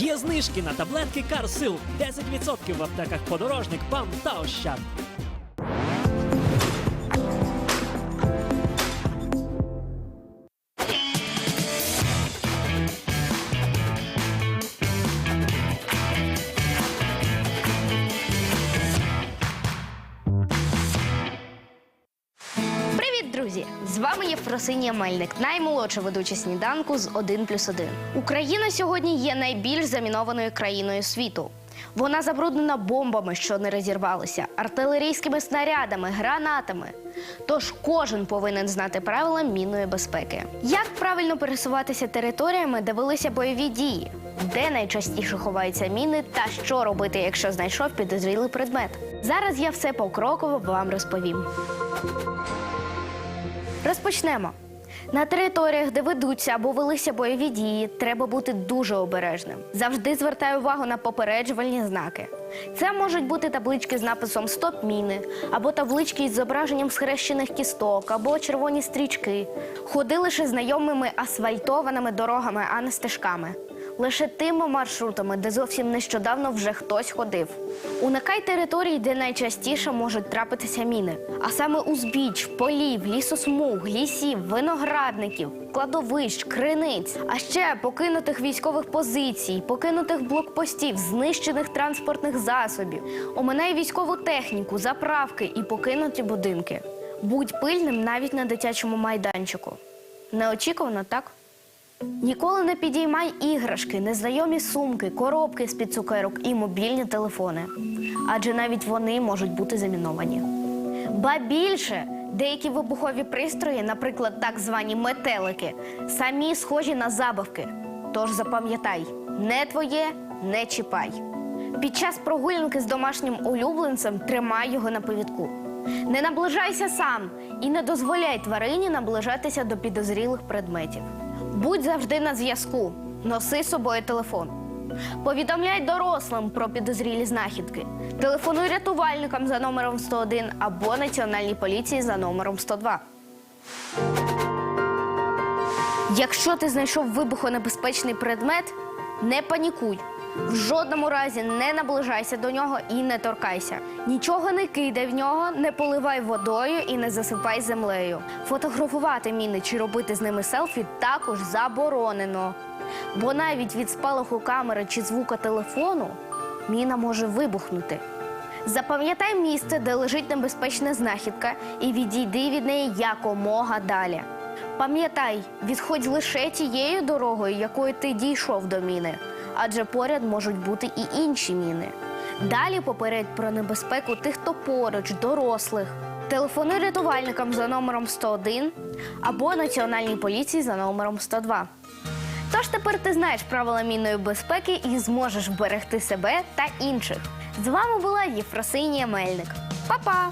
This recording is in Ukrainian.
Є знижки на таблетки Карсил 10% в аптеках подорожник, ПАМ та Ощад. Друзі! З вами Єфросинія Мельник, наймолодша ведуча сніданку з 1 плюс 1. Україна сьогодні є найбільш замінованою країною світу. Вона забруднена бомбами, що не розірвалися, артилерійськими снарядами, гранатами. Тож кожен повинен знати правила мінної безпеки. Як правильно пересуватися територіями, де велися бойові дії, де найчастіше ховаються міни та що робити, якщо знайшов підозрілий предмет. Зараз я все покроково вам розповім. Розпочнемо. На територіях, де ведуться або велися бойові дії, треба бути дуже обережним. Завжди звертаю увагу на попереджувальні знаки. Це можуть бути таблички з написом Стоп міни, або таблички із зображенням схрещених кісток, або червоні стрічки. Ходи лише знайомими асфальтованими дорогами, а не стежками. Лише тими маршрутами, де зовсім нещодавно вже хтось ходив. Уникай територій, де найчастіше можуть трапитися міни, а саме узбіч, полів, лісосмуг, лісів, виноградників, кладовищ, криниць, а ще покинутих військових позицій, покинутих блокпостів, знищених транспортних засобів, оминай військову техніку, заправки і покинуті будинки. Будь пильним навіть на дитячому майданчику. Неочікувано, так? Ніколи не підіймай іграшки, незнайомі сумки, коробки з-під цукерок і мобільні телефони. Адже навіть вони можуть бути заміновані. Ба більше, деякі вибухові пристрої, наприклад, так звані метелики, самі схожі на забавки. Тож запам'ятай, не твоє, не чіпай. Під час прогулянки з домашнім улюбленцем тримай його на повідку. Не наближайся сам і не дозволяй тварині наближатися до підозрілих предметів. Будь завжди на зв'язку. Носи з собою телефон. Повідомляй дорослим про підозрілі знахідки. Телефонуй рятувальникам за номером 101 або Національній поліції за номером 102. Якщо ти знайшов вибухонебезпечний предмет, не панікуй. В жодному разі не наближайся до нього і не торкайся. Нічого не кидай в нього, не поливай водою і не засипай землею. Фотографувати міни чи робити з ними селфі також заборонено. Бо навіть від спалаху камери чи звука телефону міна може вибухнути. Запам'ятай місце, де лежить небезпечна знахідка, і відійди від неї якомога далі. Пам'ятай, відходь лише тією дорогою, якою ти дійшов до міни, адже поряд можуть бути і інші міни. Далі попередь про небезпеку тих, хто поруч, дорослих. Телефонуй рятувальникам за номером 101 або Національній поліції за номером 102. Тож тепер ти знаєш правила мінної безпеки і зможеш вберегти себе та інших. З вами була Єфросинія Мельник. Па-па!